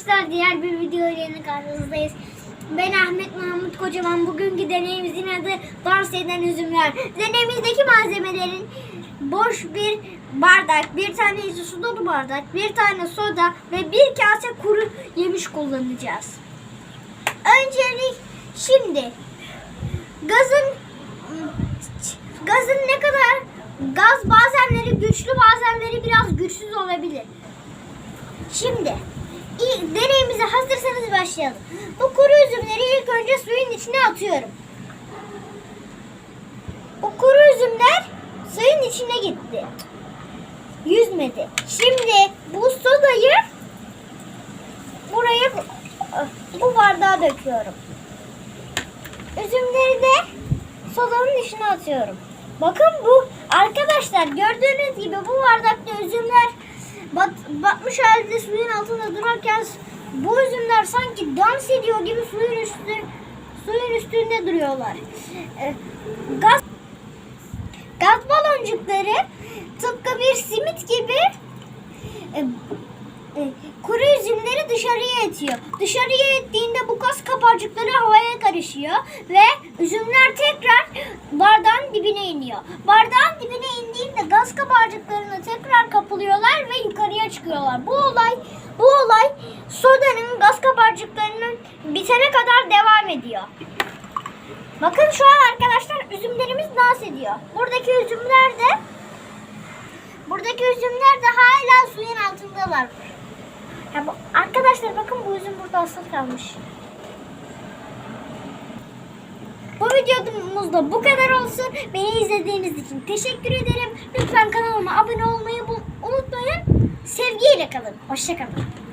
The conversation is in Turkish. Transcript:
arkadaşlar diğer bir video ile karşınızdayız. Ben Ahmet Mahmut Kocaman. Bugünkü deneyimizin adı dans eden üzümler. Deneyimizdeki malzemelerin boş bir bardak, bir tane su dolu bardak, bir tane soda ve bir kase kuru yemiş kullanacağız. Öncelik şimdi gazın gazın ne kadar gaz bazenleri güçlü bazenleri biraz güçsüz olabilir. Şimdi deneyimize hazırsanız başlayalım. Bu kuru üzümleri ilk önce suyun içine atıyorum. Bu kuru üzümler suyun içine gitti. Yüzmedi. Şimdi bu sodayı buraya bu bardağa döküyorum. Üzümleri de sodanın içine atıyorum. Bakın bu arkadaşlar gördüğünüz gibi bu bardakta üzümler bat, batmış halde suyun altında durarken bu üzümler sanki dans ediyor gibi suyun üstü suyun üstünde duruyorlar. Ee, gaz gaz baloncukları tıpkı bir simit gibi e, e, kuru üzümleri dışarıya itiyor. Dışarıya ittiğinde bu gaz kabarcıkları havaya karışıyor ve üzümler tekrar bardağın dibine iniyor. Bardağın dibine indiğinde gaz kabarcıklarına tekrar kapılıyorlar ve yukarıya çıkıyorlar. Bu olay bu olay sodanın gaz kabarcıklarının bitene kadar devam ediyor. Bakın şu an arkadaşlar üzümlerimiz dans ediyor. Buradaki üzümler de buradaki üzümler de hala suyun altındalar. Ya bu, arkadaşlar bakın bu üzüm burada asılı kalmış. Bu videomuzda bu kadar olsun. Beni izlediğiniz için teşekkür ederim. Lütfen kanalıma abone olmayı unutmayın. Sevgiyle kalın. Hoşçakalın.